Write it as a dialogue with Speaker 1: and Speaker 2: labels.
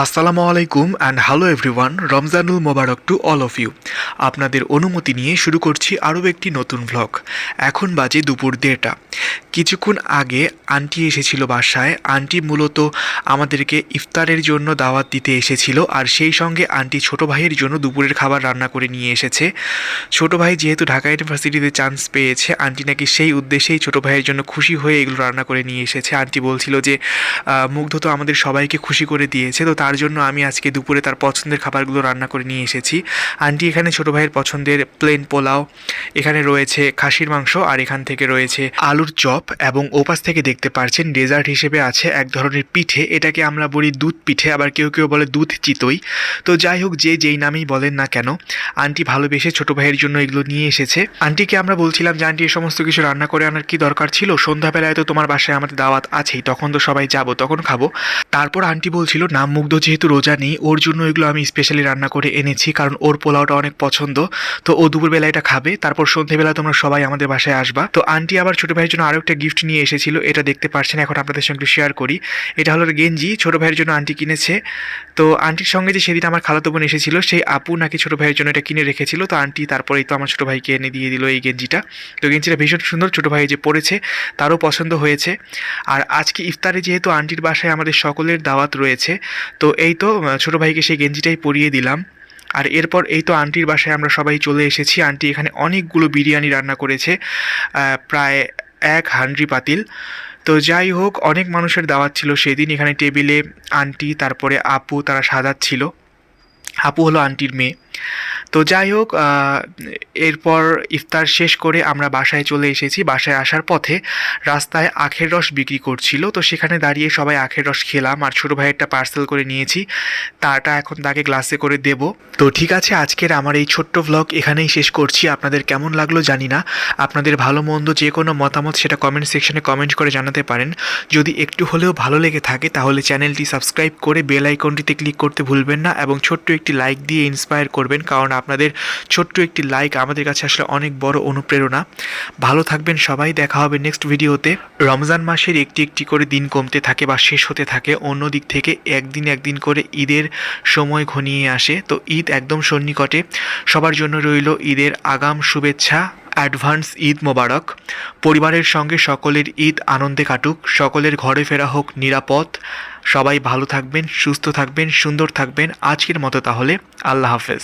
Speaker 1: আসসালামু আলাইকুম and hello everyone Ramzanul Mubarak to all of you আপনাদের অনুমতি নিয়ে শুরু করছি আরও একটি নতুন ভ্লগ এখন বাজে দুপুর দেড়টা। কিছুক্ষণ আগে আন্টি এসেছিল বাসায়। আন্টি মূলত আমাদেরকে ইফতারের জন্য দাওয়াত দিতে এসেছিল আর সেই সঙ্গে আন্টি ছোট ভাইয়ের জন্য দুপুরের খাবার রান্না করে নিয়ে এসেছে। ছোট ভাই যেহেতু ঢাকা ইউনিভার্সিটিতে চান্স পেয়েছে, আন্টি নাকি সেই উদ্দেশ্যেই ছোট ভাইয়ের জন্য খুশি হয়ে এগুলো রান্না করে নিয়ে এসেছে। আন্টি বলছিল যে মুগ্ধ তো আমাদের সবাইকে খুশি করে দিয়েছে, তো তার জন্য আমি আজকে দুপুরে তার পছন্দের খাবারগুলো রান্না করে নিয়ে এসেছি। আন্টি এখানে ছোট ভাইয়ের পছন্দের প্লেন পোলাও, এখানে রয়েছে খাসির মাংস আর এখান থেকে রয়েছে আলুর চপ এবং ওপাশ থেকে দেখতে পারছেন ডেজার্ট হিসেবে আছে এক ধরনের পিঠে, এটাকে আমরা বলি দুধ পিঠে, আবার কেউ কেউ বলে দুধ চিতই। তো যাই হোক, যে যেই নামেই বলেন না কেন, আন্টি ভালোবেসে ছোট ভাইয়ের জন্য এগুলো নিয়ে এসেছে। আন্টিকে আমরা বলছিলাম যে, আন্টি এই সমস্ত কিছু রান্না করে আনার কি দরকার ছিল? সন্ধ্যাবেলায় তো তোমার বাসায় আমাদের দাওয়াত আছেই, তখন তো সবাই যাব, তখন খাব। তারপর আন্টি বলছিল নাম মুগ্ধ যেহেতু রোজা নেই, ওর জন্য এগুলো আমি স্পেশালি রান্না করে এনেছি, কারণ ওর পোলাওটা অনেক পছন্দ। তো ও দুপুরবেলা এটা খাবে, তারপর সন্ধ্যেবেলা তোমরা সবাই আমাদের বাসায় আসবা। তো আন্টি আবার ছোট ভাইয়ের জন্য আরও একটা গিফট নিয়ে এসেছিল, এটা দেখতে পারছেন, এখন আপনাদের সঙ্গে শেয়ার করি। এটা হলো গেঞ্জি, ছোট ভাইয়ের জন্য আন্টি কিনেছে। তো আন্টির সঙ্গে যে সেদিন আমার খালাতো বোন এসেছিল, সেই আপু নাকি ছোট ভাইয়ের জন্য এটা কিনে রেখেছিল। তো আন্টি তারপরেই তো আমার ছোট ভাইকে এনে দিয়ে দিল এই গেঞ্জিটা। তো গেঞ্জিটা ভীষণ সুন্দর, ছোট ভাই যে পরেছে, তারও পছন্দ হয়েছে। আর আজকে ইফতারে যেহেতু আন্টির বাসায় আমাদের সকলের দাওয়াত রয়েছে তো এই তো ছোটো ভাইকে সেই গেঞ্জিটাই পরিয়ে দিলাম। আর এরপর এই তো আন্টির বাসায় আমরা সবাই চলে এসেছি। আন্টি এখানে অনেকগুলো বিরিয়ানি রান্না করেছে প্রায় এক হান্ড্রি পাতিল। তো যাই হোক, অনেক মানুষের দাওয়াত ছিল সেদিন। এখানে টেবিলে আন্টি, তারপরে আপু, তারা সাজাচ্ছিল। আপু হলো আন্টির মেয়ে। তো যাই হোক এরপর ইফতার শেষ করে আমরা বাসায় চলে এসেছি। বাসায় আসার পথে রাস্তায় আখের রস বিক্রি করছিল। তো সেখানে দাঁড়িয়ে সবাই আখের রস খেলাম আর ছোটো ভাই একটা পার্সেল করে নিয়েছি। তাটা এখন তাকে গ্লাসে করে দেব। তো ঠিক আছে, আজকের আমার এই ছোট্ট ভ্লগ এখানেই শেষ করছি। আপনাদের কেমন লাগল জানি না। আপনাদের ভালো মন্দ যে কোনো মতামত সেটা কমেন্ট সেকশনে কমেন্ট করে জানাতে পারেন। যদি একটু হলেও ভালো লেগে থাকে তাহলে চ্যানেলটি সাবস্ক্রাইব করে বেল আইকনটিতে ক্লিক করতে ভুলবেন না এবং ছোট্ট একটি লাইক দিয়ে ইন্সপায়ার করবেন, কারণ আপনাদের ছোট্ট একটি লাইক আমাদের কাছে আসলে অনেক বড় অনুপ্রেরণা। ভালো থাকবেন সবাই, দেখা হবে নেক্সট ভিডিওতে রমজান মাসের একটি একটি করে দিন কমতে থাকে বা শেষ হতে থাকে, অন্য দিক থেকে একদিন একদিন করে ঈদের সময় ঘনিয়ে আসে। তো ঈদ একদম সন্নিকটে। সবার জন্য রইল ঈদের আগাম শুভেচ্ছা। অ্যাডভান্স ঈদ মোবারক। পরিবারের সঙ্গে সকলের ঈদ আনন্দে কাটুক। সকলের ঘরে ফেরা হোক, নিরাপদ। সবাই ভালো থাকবেন, সুস্থ থাকবেন, সুন্দর থাকবেন। আজকের মতো তাহলে। আল্লাহ হাফেজ।